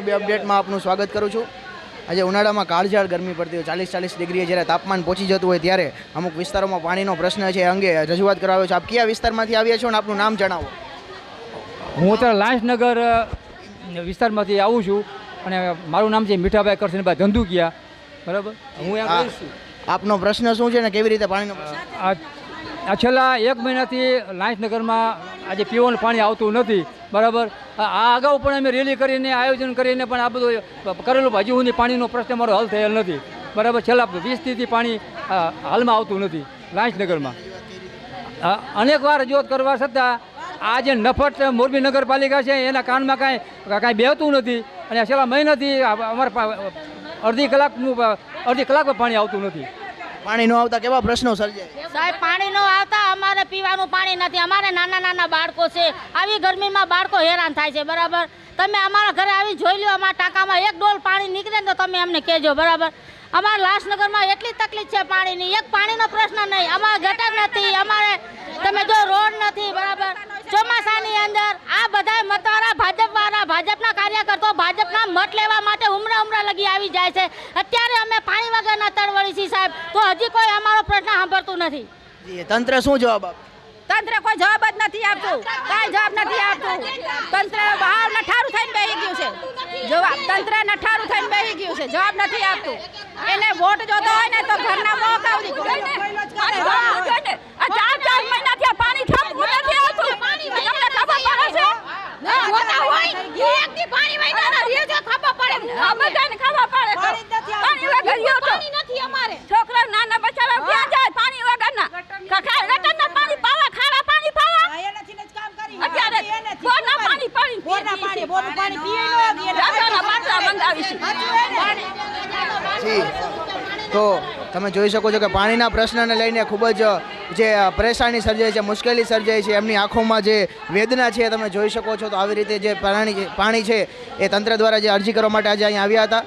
મોરબી અપડેટમાં આપનું સ્વાગત કરું છું. આજે ઉનાળામાં કાળઝાળ ગરમી પડતી હોય ચાલીસ ચાલીસ ડિગ્રીએ જ્યારે તાપમાન પહોંચી જતું હોય ત્યારે અમુક વિસ્તારોમાં પાણીનો પ્રશ્ન છે અંગે રજૂઆત કરાવ્યો છે. આપ કયા વિસ્તારમાંથી આવ્યા છો અને આપનું નામ જણાવો. હું અત્યારે લાંસનગર વિસ્તારમાંથી આવું છું અને મારું નામ છે મીઠાભાઈ કરશનભાઈ ધંધુકિયા. બરાબર? હું એમ. આપનો પ્રશ્ન શું છે ને કેવી રીતે પાણીનો આ છેલ્લા એક મહિનાથી લાંસનગરમાં આજે પીવાનું પાણી આવતું નથી. બરાબર? આ અગાઉ પણ અમે રેલી કરીને, આયોજન કરીને પણ આ બધું કરેલું હજી સુધી પાણીનો પ્રશ્ન મારો હલ થયેલ નથી. બરાબર? છેલ્લા વીસથી પાણી હાલમાં આવતું નથી લાંચનગરમાં અનેક વાર રજૂઆત કરવા છતાં આ જે નફટ મોરબી નગરપાલિકા છે, એના કાનમાં કાંઈ કાંઈ બેહતું નથી. અને છેલ્લા મહિનાથી અમારે અડધી કલાકનું, અડધી કલાકમાં પાણી આવતું નથી. પાણી ન આવતા કેવા પ્રશ્નો સર્જાય? સાહેબ, પાણી નો આવતા અમારે પીવાનું પાણી નથી. અમારે નાના નાના બાળકો છે. આવી ગરમીમાં બાળકો હેરાન થાય છે, બરાબર? તમે અમારા ઘરે આવી જોઈ લો અમારા ટાંકામાં એક ડોલ પાણી નીકળે ને તો તમે અમને કહેજો, બરાબર? અમારા લાસનગરમાં એટલી તકલીફ છે પાણીની. એક પાણીનો પ્રશ્ન નહીં. અમારે ગટર નથી, અમારે તમે જો રોડ નથી, બરાબર? ચોમાસાની અંદર આ બધા મતવાળા ભાજપવાળા, ભાજપના કાર્યકર્તો ભાજપના મત લેવા માટે ઉમરા ઉમરા લગી આવી જાય છે. અત્યારે અમે તળવળી તો હજી કોઈ અમારો પ્રશ્ન સાંભળતું નથી. જી, તંત્ર શું જવાબ આપે? તંત્ર કોઈ જવાબ જ નથી આપતું. કાંઈ જવાબ નથી આપતું. તંત્ર બહાર નઠારું થઈને બેસી ગયું છે. જવાબ તંત્ર નઠારું થઈને બેસી ગયું છે. જવાબ નથી આપતું. એને વોટ જોતો હોય ને તો ઘરના મોં કાવડી જોઈને આ ચાર ચાર મહિનાથી આ પાણી ઠપકું નથી આવતું તમને ખબર પડે છે જોતા હોય એક દી પાણી મહિનાના રીજો ખબર પડે આ બધાને ખબર પડે તો પાણી વગર રહ્યો તો નથી અમારે છોકરા નાના બચારા ક્યાં જાય પાણી વગરના કખા ગટરના પાણી પાવા ખારા પાણી પાવા અત્યારે બોરના પાણી પાણી બોરના પાણી પીએ નો? દાદાના બાટલા બંધાવીશું તો તમે જોઈ શકો છો કે પાણીના પ્રશ્નને લઈને ખૂબ જ જે પરેશાની સર્જાય છે મુશ્કેલી સર્જાય છે એમની આંખોમાં જે વેદના છે તમે જોઈ શકો છો. તો આવી રીતે જે પાણી પાણી છે એ તંત્ર દ્વારા જે અરજી કરવા માટે આજે અહીંયા આવ્યા હતા.